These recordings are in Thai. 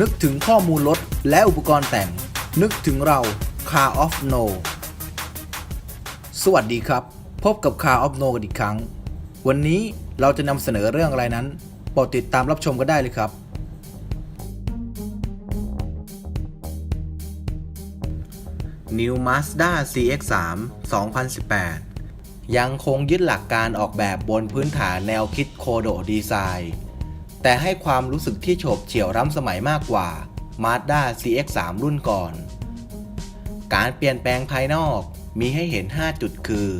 นึกถึงข้อมูลรถและอุปกรณ์แต่ง นึกถึงเรา Car of No สวัสดีครับ พบกับ Car of No กันอีกครั้ง วันนี้เราจะนำเสนอเรื่องอะไรนั้นโปรดติดตามรับชมกันได้เลยครับ New Mazda CX-3 2018 ยังคงยึดหลักการออกแบบบนพื้นฐานแนวคิดโคโดดีไซน์ แต่ให้ความรู้สึกที่โฉบเฉี่ยวล้ำสมัยมากกว่า Mazda CX-3 รุ่นก่อน การเปลี่ยนแปลงภายนอกมีให้เห็น 5 จุดคือ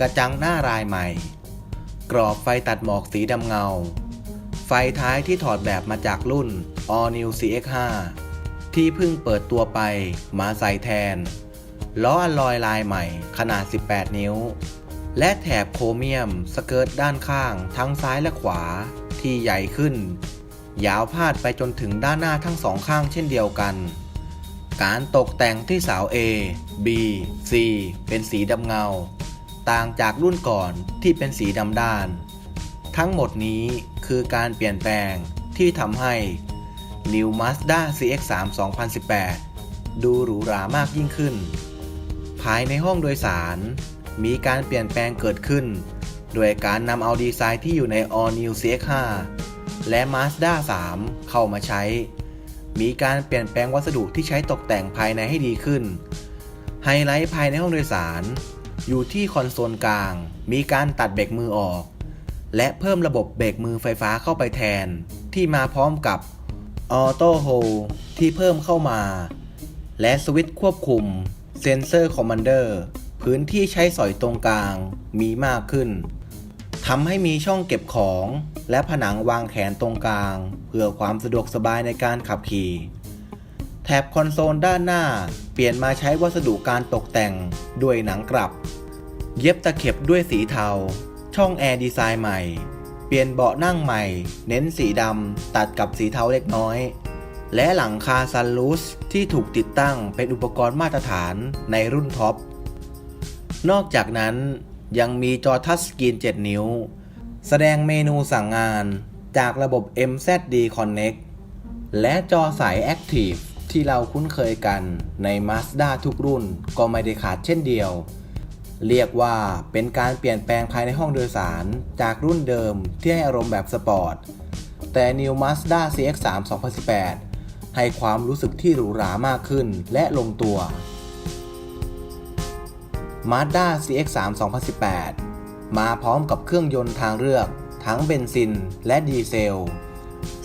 กระจังหน้ารายใหม่ กรอบไฟตัดหมอกสีดำเงา ไฟท้ายที่ถอดแบบมาจากรุ่น All New CX5 ที่เพิ่งเปิดตัวไปมาใส่แทน ล้ออลลอยลายใหม่ขนาด 18 นิ้ว และแถบโครเมียมสเกิร์ตด้านข้างทั้งซ้ายและขวา ที่ใหญ่ขึ้น ยาวพาดไปจนถึงด้านหน้าทั้งสองข้างเช่นเดียวกัน การตกแต่งที่เสา A B C เป็นสีดำเงา ต่างจากรุ่นก่อนที่เป็นสีดำด้าน ทั้งหมดนี้คือการเปลี่ยนแปลงที่ทำให้ New Mazda CX-3 2018 ดูหรูหรามากยิ่งขึ้น ภายในห้องโดยสารมีการเปลี่ยนแปลงเกิดขึ้น โดยการนำเอาดีไซน์ที่อยู่ใน All New CX-5 และ Mazda 3 เข้ามาใช้ มีการเปลี่ยนแปลงวัสดุที่ใช้ตกแต่งภายในให้ดีขึ้น ไฮไลท์ภายในห้องโดยสาร อยู่ที่คอนโซลกลาง มีการตัดเบรกมือออก และเพิ่มระบบเบรกมือไฟฟ้าเข้าไปแทน ที่มาพร้อมกับออโต้โฮที่เพิ่มเข้ามา และสวิตช์ควบคุม เซนเซอร์คอมมานเดอร์ พื้นที่ใช้สอยตรงกลางมีมากขึ้น ทำให้มีช่องเก็บของ และผนังวางแขนตรงกลาง เพื่อความสะดวกสบายในการขับขี่ แถบคอนโซลด้านหน้า เปลี่ยนมาใช้วัสดุการตกแต่งด้วยหนังกลับ เย็บตะเข็บด้วยสีเทา ช่องแอร์ดีไซน์ใหม่ เปลี่ยนเบาะนั่งใหม่ เน้นสีดำตัดกับสีเทาเล็กน้อย และหลังคาซันลูสที่ถูกติดตั้งเป็นอุปกรณ์มาตรฐานในรุ่นท็อปนอกจากนั้น ยังมีจอทัชสกรีน 7 นิ้ว แสดงเมนูสั่งงานจากระบบ MZD Connect และจอสาย Active ที่เราคุ้นเคยกันใน Mazda ทุกรุ่นก็ไม่ได้ขาดเช่นเดียว เรียกว่าเป็นการเปลี่ยนแปลงภายในห้องโดยสารจากรุ่นเดิมที่ให้อารมณ์แบบสปอร์ต แต่ New Mazda CX-3 2018 ให้ความรู้สึกที่หรูหรามากขึ้นและลงตัว Mazda CX-3 2018 มาพร้อมกับเครื่องยนต์ทางเลือก ทั้งเบนซินและดีเซล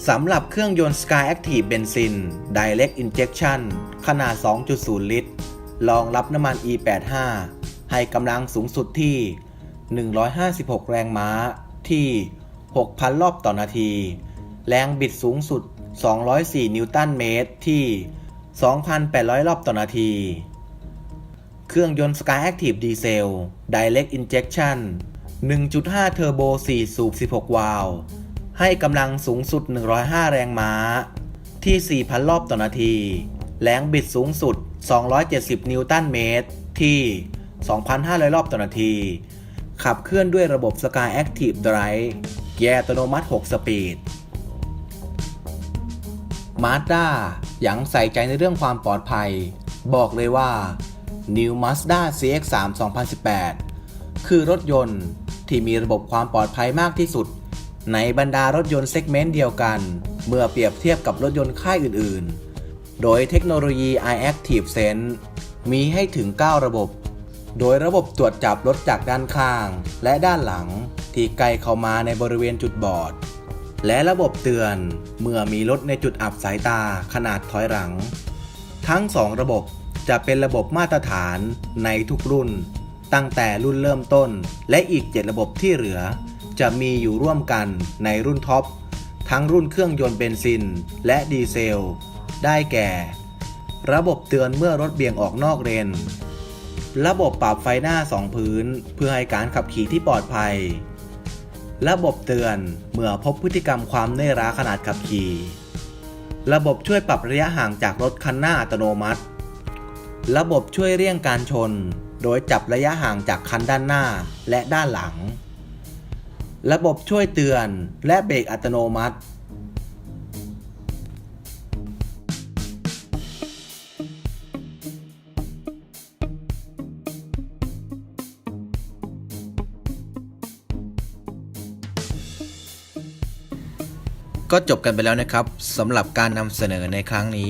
สำหรับเครื่องยนต์ Sky Active เบนซิน Direct Injection ขนาด 2.0 ลิตร รองรับน้ำมัน E85 ให้กำลังสูงสุดที่ 156 แรงม้าที่ 6,000 รอบต่อนาที แรงบิดสูงสุด 204 นิวตันเมตรที่ 2,800 รอบต่อนาที เครื่องยนต์ Sky Active Diesel Direct Injection 1.5 เทอร์โบ 4 สูบ 16 วาล์วให้กำลังสูงสุด 105 แรงม้า ที่ 4,000 รอบต่อนาที แรงบิดสูงสุด 270 นิวตันเมตร ที่ 2,500 รอบต่อนาที ขับเคลื่อนด้วยระบบ Sky Active Drive เกียร์อัตโนมัติ 6 สปีด Mazda ยังใส่ใจในเรื่องความปลอดภัย บอกเลยว่า New Mazda CX-3 2018 คือรถยนต์ที่มีระบบความปลอดภัยมากที่สุด ในบรรดารถยนต์เซกเมนต์เดียวกัน เมื่อเปรียบเทียบกับรถยนต์ค่ายอื่นๆ โดยเทคโนโลยี iActive Sense มีให้ถึง 9 ระบบ โดยระบบตรวจจับรถจากด้านข้าง และด้านหลังที่ใกล้เข้ามาในบริเวณจุดบอด และระบบเตือนเมื่อมีรถในจุดอับสายตาขนาดถอยหลัง ทั้ง 2 ระบบ จะเป็นระบบมาตรฐานในทุกรุ่น ตั้งแต่รุ่นเริ่มต้น และอีก 7 ระบบที่เหลือ จะมีอยู่ร่วมกันในรุ่นท็อป ทั้งรุ่นเครื่องยนต์เบนซิน และดีเซล ได้แก่ ระบบเตือนเมื่อรถเบี่ยงออกนอกเลนระบบปรับไฟหน้า 2 พื้น เพื่อให้การขับขี่ที่ปลอดภัย ระบบเตือนเมื่อพบพฤติกรรมความเน่ร้าขนาดขับขี่ ระบบช่วยปรับระยะห่างจากรถคันหน้าอัตโนมัติ ระบบช่วยเรี่ยงการชน โดยจับระยะห่างจากคันด้านหน้าและด้านหลัง ระบบช่วยเตือนและเบรกอัตโนมัติ ก็จบกันไปแล้วนะครับสำหรับการนำเสนอในครั้งนี้